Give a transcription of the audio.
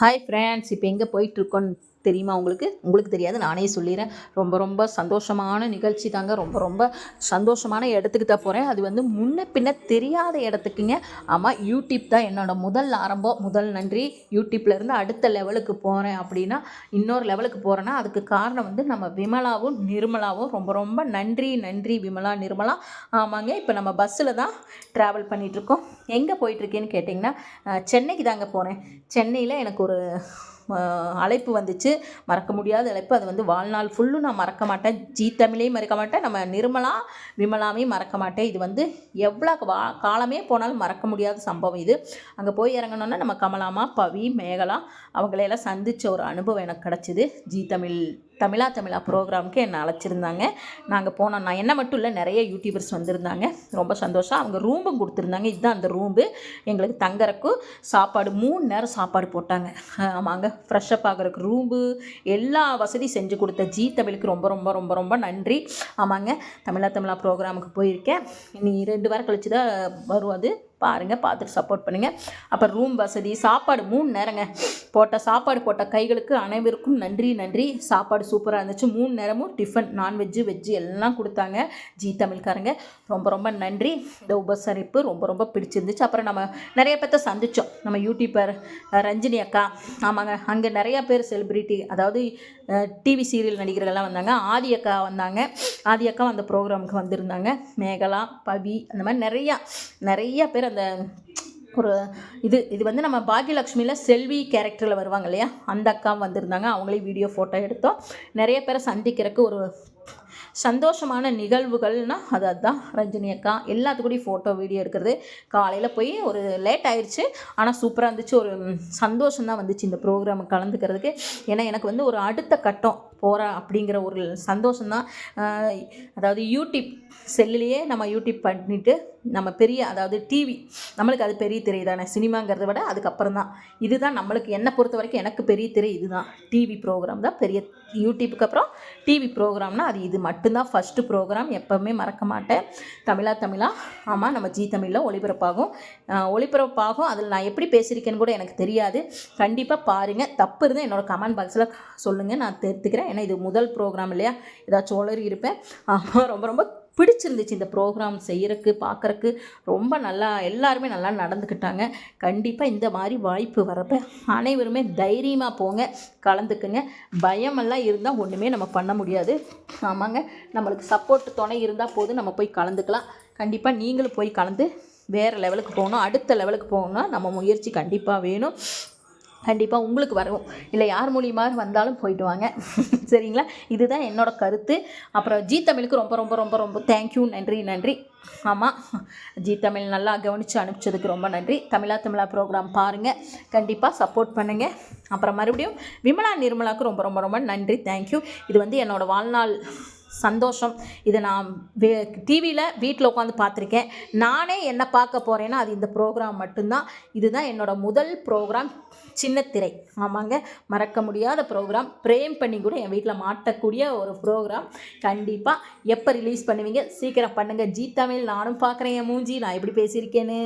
Hi friends இப்போ எங்கே போயிட்டுருக்கோன்னு தெரியுமா உங்களுக்கு? உங்களுக்கு தெரியாது நானே சொல்லிடுறேன் ரொம்ப ரொம்ப சந்தோஷமான நிகழ்ச்சி தாங்க. ரொம்ப ரொம்ப சந்தோஷமான இடத்துக்கு தான் போகிறேன் அது வந்து முன்ன பின்ன தெரியாத இடத்துக்குங்க. ஆமாம் யூடியூப் தான் என்னோடய முதல் ஆரம்பம் முதல் நன்றி. யூடியூப்லேருந்து அடுத்த லெவலுக்கு போகிறேன் அப்படின்னா இன்னொரு லெவலுக்கு போகிறேன்னா அதுக்கு காரணம் வந்து நம்ம விமலாவும் நிர்மலாவும் ரொம்ப ரொம்ப நன்றி நன்றி விமலா நிர்மலா. ஆமாங்க இப்போ நம்ம பஸ்ஸில் தான் ட்ராவல் பண்ணிகிட்ருக்கோம் எங்கே போயிட்டுருக்கேன்னு கேட்டிங்கன்னா சென்னைக்கு தாங்க போகிறேன் சென்னையில் எனக்கு ஒரு அழைப்பு வந்துச்சு. மறக்க முடியாத அழைப்பு. அது வந்து வாழ்நாள் ஃபுல்லும் நான் மறக்க மாட்டேன். ஜீ தமிழையும் மறக்க மாட்டேன். நம்ம நிர்மலா விமலாவையும் மறக்க மாட்டேன். இது வந்து எவ்வளோ வா காலமே போனாலும் மறக்க முடியாத சம்பவம் இது. அங்கே போய் இறங்கணுன்னா நம்ம கமலாமா பவி மேகலா அவங்களையெல்லாம் சந்தித்த ஒரு அனுபவம் எனக்கு கிடச்சிது. ஜீ தமிழ் தமிழா தமிழா ப்ரோக்ராமுக்கு என்னை அழைச்சிருந்தாங்க. நாங்கள் போனோம் நான் என்ன மட்டும் இல்லை நிறைய யூடியூபர்ஸ் வந்திருந்தாங்க. ரொம்ப சந்தோஷம். அவங்க ரூமும் கொடுத்துருந்தாங்க. இதுதான் அந்த ரூம்பு. எங்களுக்கு தங்கறக்கு சாப்பாடு மூணு நேரம் சாப்பாடு போட்டாங்க. ஆமாங்க. ஃப்ரெஷ்ஷப் ஆகிறதுக்கு ரூம்பு எல்லா வசதி செஞ்சு கொடுத்த ஜி தமிழுக்கு ரொம்ப ரொம்ப ரொம்ப ரொம்ப நன்றி. ஆமாங்க. தமிழா தமிழா ப்ரோக்ராமுக்கு போயிருக்கேன். நீ ரெண்டு வாரம் கழிச்சு தான் வரும் அது. பாருங்கள் பார்த்துட்டு சப்போர்ட் பண்ணுங்கள் அப்புறம் ரூம் வசதி சாப்பாடு மூணு நேரங்க. போட்ட சாப்பாடு போட்ட கைகளுக்கு அனைவருக்கும் நன்றி நன்றி. சாப்பாடு சூப்பராக இருந்துச்சு. மூணு நேரமும் டிஃபன் நான்வெஜ்ஜு வெஜ்ஜு எல்லாம் கொடுத்தாங்க. ஜி தமிழ்காரங்க ரொம்ப ரொம்ப நன்றி. இந்த உபசரிப்பு ரொம்ப ரொம்ப பிடிச்சிருந்துச்சு. அப்புறம் நம்ம நிறைய பேர்த்த சந்தித்தோம் நம்ம யூடியூபர் ரஞ்சினி அக்கா. ஆமாங்க அங்கே நிறையா பேர் செலிப்ரிட்டி அதாவது டிவி சீரியல் நடிகர்கள்லாம் வந்தாங்க. ஆதி அக்கா வந்தாங்க. ஆதி அக்கா அந்த ப்ரோக்ராமுக்கு வந்திருந்தாங்க. மேகலா பவி அந்த மாதிரி நிறையா நிறைய பேர் அந்த ஒரு இது இது வந்து நம்ம பாக்யலக்ஷ்மியில் செல்வி கேரக்டரில் வருவாங்க இல்லையா? அந்த அக்கா வந்திருந்தாங்க. அவங்களே வீடியோ ஃபோட்டோ எடுத்தோம். நிறைய பேரை சந்திக்கிறதுக்கு ஒரு சந்தோஷமான நிகழ்வுகள்னால் அது அதுதான். ரஞ்சினி அக்கா எல்லாத்துக்கூடையும் ஃபோட்டோ வீடியோ எடுக்கிறது. காலையில் போய் ஒரு லேட் ஆயிடுச்சு ஆனால் சூப்பராக இருந்துச்சு. ஒரு சந்தோஷம் தான் வந்துச்சு இந்த ப்ரோக்ராம் கலந்துக்கிறதுக்கு. ஏன்னா எனக்கு வந்து ஒரு அடுத்த கட்டம் போகிறேன் அப்படிங்கிற ஒரு சந்தோஷம்தான் அதாவது யூடியூப் செல்லுலேயே நம்ம யூடியூப் பண்ணிவிட்டு நம்ம பெரிய அதாவது டிவி நம்மளுக்கு அது பெரிய திரை தானே சினிமாங்கிறத விட அதுக்கப்புறம் தான். இதுதான் நம்மளுக்கு என்னை பொறுத்த வரைக்கும் எனக்கு பெரிய திரை இதுதான். டிவி ப்ரோக்ராம் தான் பெரிய யூடியூப்புக்கு அப்புறம் டிவி ப்ரோக்ராம்னா அது இது மட்டும்தான். ஃபஸ்ட்டு ப்ரோக்ராம் எப்போவுமே மறக்க மாட்டேன். தமிழா தமிழா. ஆமாம் நம்ம ஜி தமிழில் ஒளிபரப்பாகும். ஒளிபரப்பாகும். அதில் நான் எப்படி பேசியிருக்கேன்னு கூட எனக்கு தெரியாது. கண்டிப்பாக பாருங்கள் தப்பு இருந்தால் என்னோடய கமெண்ட் பாக்ஸில் சொல்லுங்கள் நான் தெரிஞ்சுக்கிறேன். ஏன்னா இது முதல் ப்ரோக்ராம் இல்லையா? ஏதாச்சும் உளறி இருப்பேன். ஆமாம் ரொம்ப ரொம்ப பிடிச்சிருந்துச்சு இந்த ப்ரோக்ராம் செய்கிறக்கு பார்க்குறக்கு ரொம்ப நல்லா எல்லாருமே நல்லா நடந்துக்கிட்டாங்க. கண்டிப்பாக இந்த மாதிரி வாய்ப்பு வரப்போ அனைவருமே தைரியமாக போங்க கலந்துக்குங்க. பயமெல்லாம் இருந்தால் ஒன்றுமே நம்ம பண்ண முடியாது. ஆமாங்க நம்மளுக்கு சப்போர்ட் துணை இருந்தால் போதும் நம்ம போய் கலந்துக்கலாம். கண்டிப்பாக நீங்களும் போய் கலந்து வேறு லெவலுக்கு போகணும் அடுத்த லெவலுக்கு போகணும்னா நம்ம முயற்சி கண்டிப்பாக வேணும். கண்டிப்பாக உங்களுக்கு வரும். இல்லை யார் மூலியமாக வந்தாலும் போயிட்டு வாங்க. சரிங்களா? இதுதான் என்னோட கருத்து. அப்புறம் ஜி தமிழுக்கு ரொம்ப ரொம்ப ரொம்ப ரொம்ப தேங்க்யூ நன்றி நன்றி. ஆமாம் ஜி தமிழ் நல்லா கவனித்து அனுப்பிச்சதுக்கு ரொம்ப நன்றி. தமிழா தமிழா ப்ரோக்ராம் பாருங்கள் கண்டிப்பாக சப்போர்ட் பண்ணுங்கள் அப்புறம் மறுபடியும் விமலா நிர்மலாவுக்கு ரொம்ப ரொம்ப ரொம்ப நன்றி. தேங்க்யூ இது வந்து என்னோடய வாழ்நாள் சந்தோஷம். இதை நான் வே டிவியில் வீட்டில் உட்காந்து பார்த்துருக்கேன். நானே என்ன பார்க்க போகிறேன்னா அது இந்த ப்ரோக்ராம் மட்டும்தான். இதுதான் என்னோடய முதல் ப்ரோக்ராம் சின்னத்திரை ஆமாங்க. மறக்க முடியாத ப்ரோக்ராம் ப்ரேம் பண்ணி கூட என் வீட்டில் மாட்டக்கூடிய ஒரு ப்ரோக்ராம் கண்டிப்பாக எப்போ ரிலீஸ் பண்ணுவீங்க? சீக்கிரம் பண்ணுங்கள் ஜி தமிழ் நானும் பார்க்குறேன். என் மூஞ்சி நான் எப்படி பேசியிருக்கேன்னு?